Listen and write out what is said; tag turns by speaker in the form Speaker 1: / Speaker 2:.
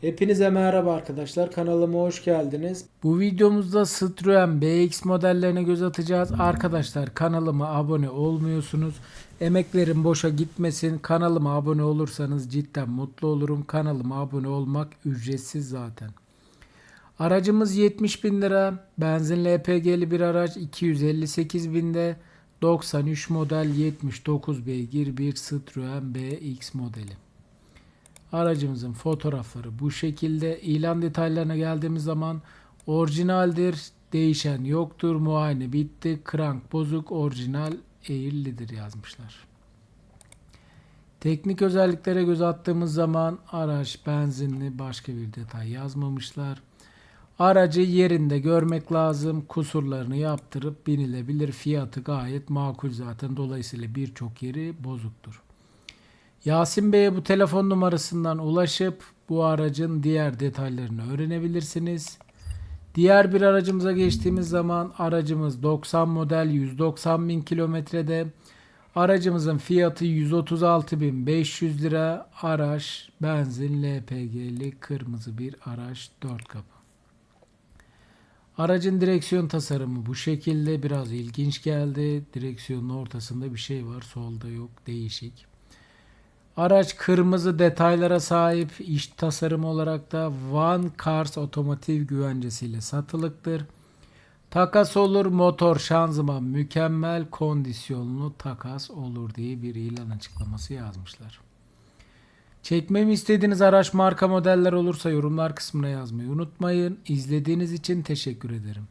Speaker 1: Hepinize merhaba arkadaşlar. Kanalıma hoş geldiniz. Bu videomuzda Citroen BX modellerine göz atacağız. Arkadaşlar kanalıma abone olmuyorsunuz. Emeklerim boşa gitmesin. Kanalıma abone olursanız cidden mutlu olurum. Kanalıma abone olmak ücretsiz zaten. Aracımız 70 bin lira. Benzinli EPG'li bir araç 258 binde. 93 model 79 beygir bir Citroen BX modeli. Aracımızın fotoğrafları bu şekilde. İlan detaylarına geldiğimiz zaman orijinaldir, değişen yoktur, muayene bitti, krank bozuk, orijinal eğrilidir yazmışlar. Teknik özelliklere göz attığımız zaman araç benzinli başka bir detay yazmamışlar. Aracı yerinde görmek lazım. Kusurlarını yaptırıp binilebilir. Fiyatı gayet makul zaten. Dolayısıyla birçok yeri bozuktur. Yasin Bey'e bu telefon numarasından ulaşıp bu aracın diğer detaylarını öğrenebilirsiniz. Diğer bir aracımıza geçtiğimiz zaman aracımız 90 model 190 bin kilometrede. Aracımızın fiyatı 136.500 lira. Araç benzin LPG'li kırmızı bir araç 4 kapı. Aracın direksiyon tasarımı bu şekilde biraz ilginç geldi. Direksiyonun ortasında bir şey var, solda yok, değişik. Araç kırmızı detaylara sahip iç tasarım olarak da One Cars otomotiv güvencesiyle satılıktır. Takas olur motor şanzıman mükemmel kondisyonlu takas olur diye bir ilan açıklaması yazmışlar. Çekmemi istediğiniz araç marka modeller olursa yorumlar kısmına yazmayı unutmayın. İzlediğiniz için teşekkür ederim.